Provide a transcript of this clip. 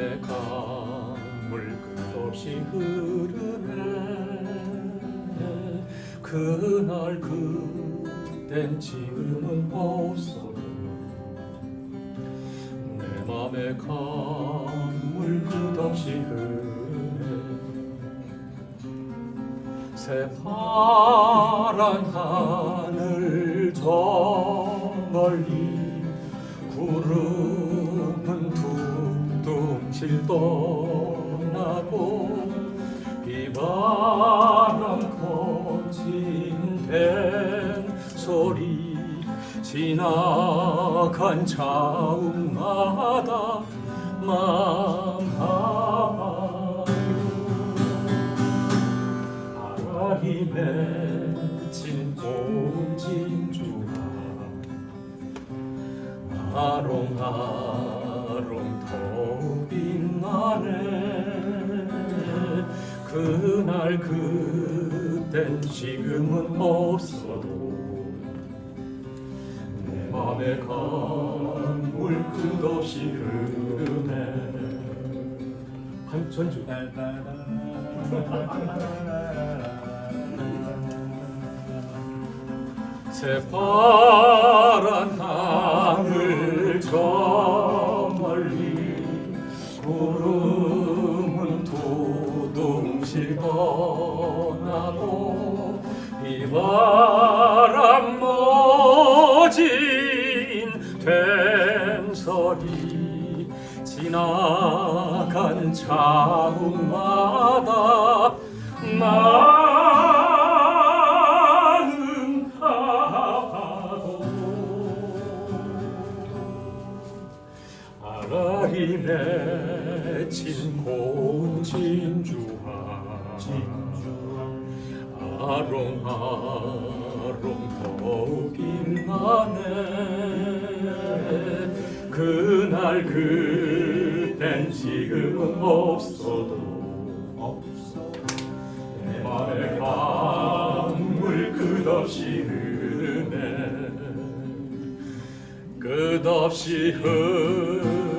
맘에 강물 끝없이 흐르네. 그날 그땐 지금은 없어 내 맘에 강물 끝없이 흐르네. 새파란 하늘 저 멀리 구름은 둥둥실 떠나고 비바람 거친 된 소리 지나간 자욱마다 맘 아파요 바람이 맺힌 고운 진주가 아롱아롱 더 날 그땐 지금은 없어도 내 맘에 강물 끝없이 흐르네. 한 전주. 새파란 하늘 저 멀리 구름은 두둥실 떠나고 비바람 모진 된소리 지나간 자국마다 마음 아파도 아라리 맺힌 고운 진주와 아롱 아롱 더욱 빛나네 그날 그땐 지금은 없어도 내 맘에 강물 끝없이 흐르네. 끝없이 흐르네